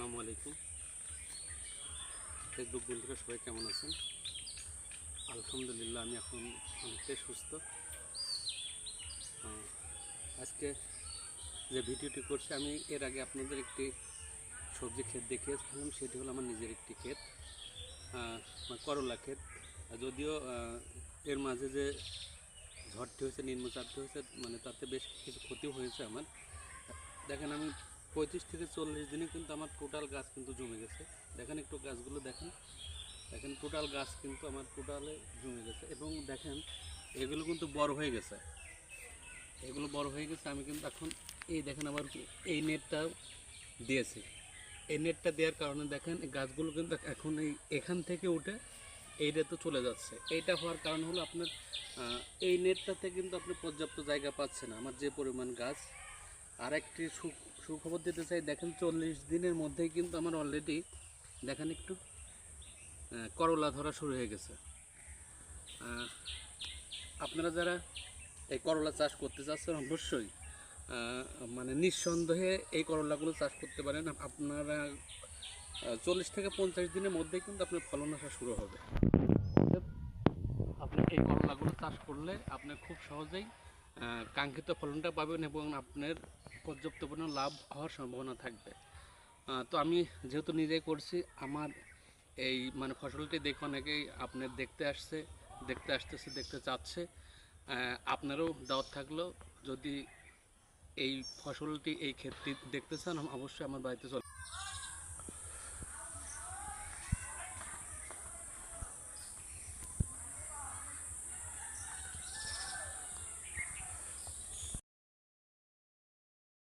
আসসালামু আলাইকুম। ফেসবুক বন্ধুরা, সবাই কেমন আছেন? আলহামদুলিল্লাহ, আমি এখন অনেকটাই সুস্থ। আজকে যে ভিডিওটি করছি, আমি এর আগে আপনাদের একটি সবজি ক্ষেত দেখিয়েছিলাম, সেটি হলো আমার নিজের একটি ক্ষেত করলা ক্ষেত। যদিও এর মাঝে যে ঝড়টি হয়েছে, নিম্নচাপটি হয়েছে মানে তাতে বেশ কিছু ক্ষতি হয়েছে আমার। দেখেন, আমি পঁয়ত্রিশ থেকে চল্লিশ দিনে কিন্তু আমার টোটাল গাছ কিন্তু জমে গেছে। দেখেন একটু গাছগুলো দেখেন। দেখেন টোটাল গাছ কিন্তু আমার টোটালে জমে গেছে। এবং দেখেন, এগুলো কিন্তু বড় হয়ে গেছে। এগুলো বড় হয়ে গেছে, আমি কিন্তু এখন এই দেখেন আমার এই নেটটা দিয়েছি। এই নেটটা দেওয়ার কারণে দেখেন গাছগুলো কিন্তু এখন এই এখান থেকে উঠে এইটা তো চলে যাচ্ছে। এইটা হওয়ার কারণ হলো আপনার এই নেটটাতে কিন্তু আপনি পর্যাপ্ত জায়গা পাচ্ছেন না। আমার যে পরিমাণ গাছ আর একটি সু- সুখবর দিতে চাই। দেখেন চল্লিশ দিনের মধ্যেই কিন্তু আমার অলরেডি দেখেন একটু করলা ধরা শুরু হয়ে গেছে। আপনারা যারা এই করলা চাষ করতে চাচ্ছেন, অবশ্যই মানে নিঃসন্দেহে এই করলাগুলো চাষ করতে পারেন। আপনারা চল্লিশ থেকে পঞ্চাশ দিনের মধ্যেই কিন্তু আপনার ফলন আসা শুরু হবে। আপনি এই করলাগুলো চাষ করলে আপনি খুব সহজেই কাঙ্ক্ষিত ফলনটা পাবেন এবং আপনার পর্যাপ্ত পরিমাণ লাভ হওয়ার সম্ভাবনা থাকবে। তো আমি যেহেতু নিজে করছি, আমার এই মানে ফসলটি দেখে অনেকেই আপনার দেখতে আসছে, দেখতে আসতেছে, দেখতে চাচ্ছে। আপনারও দাওয়াত থাকল, যদি এই ফসলটি এই ক্ষেত্রে দেখতে চান, অবশ্যই আমার বাড়িতে চলে